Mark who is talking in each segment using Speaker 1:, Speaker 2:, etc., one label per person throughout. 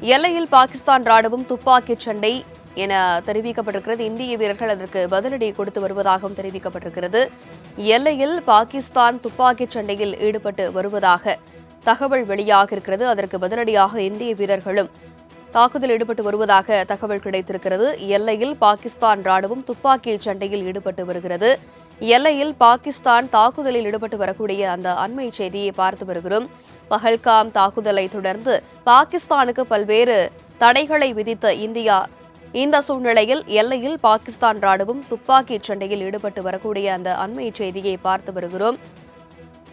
Speaker 1: எல்லையில் பாகிஸ்தான் ராணுவம் துப்பாக்கிச் சண்டை என தெரிவிக்கப்பட்டிருக்கிறது. இந்திய வீரர்கள் அதற்கு பதிலடி கொடுத்து வருவதாகவும் தெரிவிக்கப்பட்டிருக்கிறது. எல்லையில் பாகிஸ்தான் துப்பாக்கிச் சண்டையில் ஈடுபட்டு வருவதாக தகவல் வெளியாக இருக்கிறது. அதற்கு பதிலடியாக இந்திய வீரர்களும் தாக்குதல் ஈடுபட்டு வருவதாக தகவல் கிடைத்திருக்கிறது. எல்லையில் பாகிஸ்தான் ராணுவம் துப்பாக்கி சண்டையில் ஈடுபட்டு வருகிறது. எல்லையில் பாகிஸ்தான் தாக்குதலில் ஈடுபட்டு வரக்கூடிய அந்த அண்மை செய்தியை பார்த்து வருகிறோம். பஹல்காம் தாக்குதலை தொடர்ந்து பாகிஸ்தானுக்கு பல்வேறு தடைகளை விதித்த இந்தியா இந்த சூழ்நிலையில் எல்லையில் பாகிஸ்தான் ராணுவம் துப்பாக்கி சண்டையில் ஈடுபட்டு வரக்கூடிய அந்த அண்மை செய்தியை பார்த்து வருகிறோம்.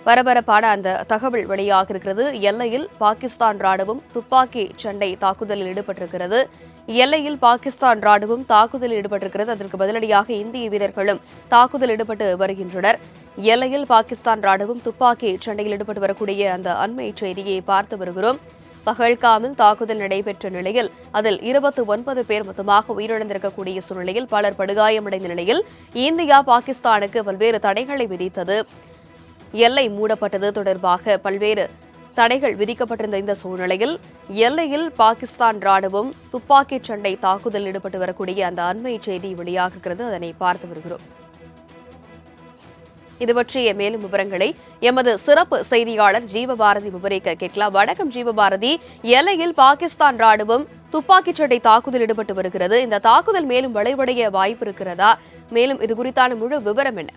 Speaker 1: பரபரப்பான அந்த தகவல் வெளியாக இருக்கிறது எல்லையில் பாகிஸ்தான் ராணுவம் துப்பாக்கி சண்டை தாக்குதலில் ஈடுபட்டிருக்கிறது. எல்லையில் பாகிஸ்தான் ராணுவம் தாக்குதல் ஈடுபட்டிருக்கிறது. அதற்கு பதிலடியாக இந்திய வீரர்களும் தாக்குதல் ஈடுபட்டு வருகின்றனர். எல்லையில் பாகிஸ்தான் ராணுவம் துப்பாக்கி சண்டையில் ஈடுபட்டு வரக்கூடிய அந்த அண்மை செய்தியை பார்த்து வருகிறோம். பகல்காமில் தாக்குதல் நடைபெற்ற நிலையில் அதில் இருபத்தி ஒன்பது பேர் மொத்தமாக உயிரிழந்திருக்கக்கூடிய சூழ்நிலையில் பலர் படுகாயமடைந்த நிலையில் இந்தியா பாகிஸ்தானுக்கு பல்வேறு தடைகளை விதித்தது. எல்லை மூடப்பட்டது தொடர்பாக பல்வேறு தடைகள் விதிக்கப்பட்டிருந்த இந்த சூழ்நிலையில் எல்லையில் பாகிஸ்தான் ராணுவம் துப்பாக்கிச் சண்டை தாக்குதல் ஈடுபட்டு வரக்கூடிய அந்த அண்மை செய்தி வெளியாகிறது. அதனை பார்த்து வருகிறோம். இது பற்றிய மேலும் விவரங்களை எமது சிறப்பு செய்தியாளர் ஜீவபாரதி விவரிக்க கேட்கலாம். வணக்கம் ஜீவபாரதி. எல்லையில் பாகிஸ்தான் ராணுவம் துப்பாக்கிச் சண்டை தாக்குதல் ஈடுபட்டு வருகிறது. இந்த தாக்குதல் மேலும் வளைவடைய வாய்ப்பு இருக்கிறதா? மேலும் இது குறித்தான முழு விவரம் என்ன?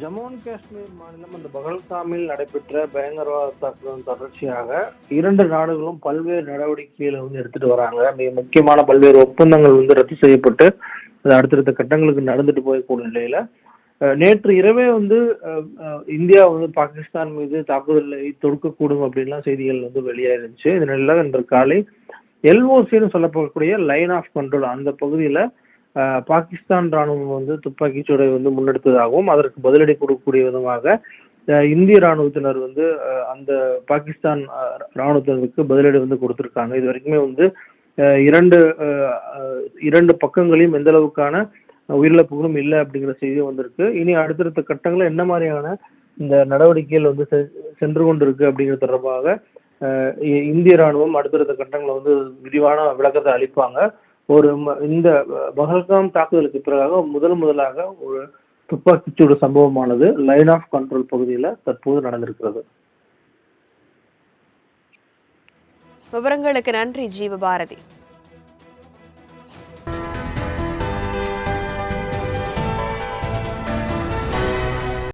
Speaker 2: ஜம்மு அண்ட் காஷ்மீர் மாநிலம் அந்த பகல்காமில் நடைபெற்ற பயங்கரவாத தாக்குதல் தொடர்ச்சியாக இரண்டு நாடுகளும் பல்வேறு நடவடிக்கைகளை வந்து எடுத்துட்டு வராங்க. மிக முக்கியமான பல்வேறு ஒப்பந்தங்கள் வந்து ரத்து செய்யப்பட்டு அது அடுத்தடுத்த கட்டங்களுக்கு நடந்துட்டு போயக்கூடிய நிலையில நேற்று இரவே வந்து இந்தியா வந்து பாகிஸ்தான் மீது தாக்குதலை தொடுக்கக்கூடும் அப்படின்லாம் செய்திகள் வந்து வெளியாயிருந்துச்சு. இதனால இன்று காலை எல்ஓசின்னு சொல்லப்படக்கூடிய லைன் ஆஃப் கண்ட்ரோல் அந்த பகுதியில் பாகிஸ்தான் ராணுவம் வந்து துப்பாக்கி சூடை வந்து முன்னெடுத்ததாகவும் அதற்கு பதிலடி கொடுக்கக்கூடிய விதமாக இந்திய ராணுவத்தினர் வந்து அந்த பாகிஸ்தான் ராணுவத்தினருக்கு பதிலடி வந்து கொடுத்துருக்காங்க. இது வரைக்குமே வந்து இரண்டு இரண்டு பக்கங்களையும் எந்த அளவுக்கான உயிரிழப்புகளும் இல்லை அப்படிங்கிற செய்தி வந்திருக்கு. இனி அடுத்தடுத்த கட்டங்களில் என்ன மாதிரியான இந்த நடவடிக்கைகள் வந்து செ- சென்று கொண்டிருக்கு அப்படிங்கிறது தொடர்பாக இ- இந்திய ராணுவம் அடுத்தடுத்த கட்டங்களை வந்து விரிவான விளக்கத்தை அளிப்பாங்க. ஒரு ம- இந்த பஹல்காம் தாக்குதலுக்கு பிறகாக முதல் முதலாக ஒரு துப்பாக்கிச்சூடு சம்பவமானது லைன் ஆஃப் கண்ட்ரோல் பகுதியில் தற்போது நடந்திருக்கிறது.
Speaker 1: விவரங்களுக்கு நன்றி ஜீவபாரதி.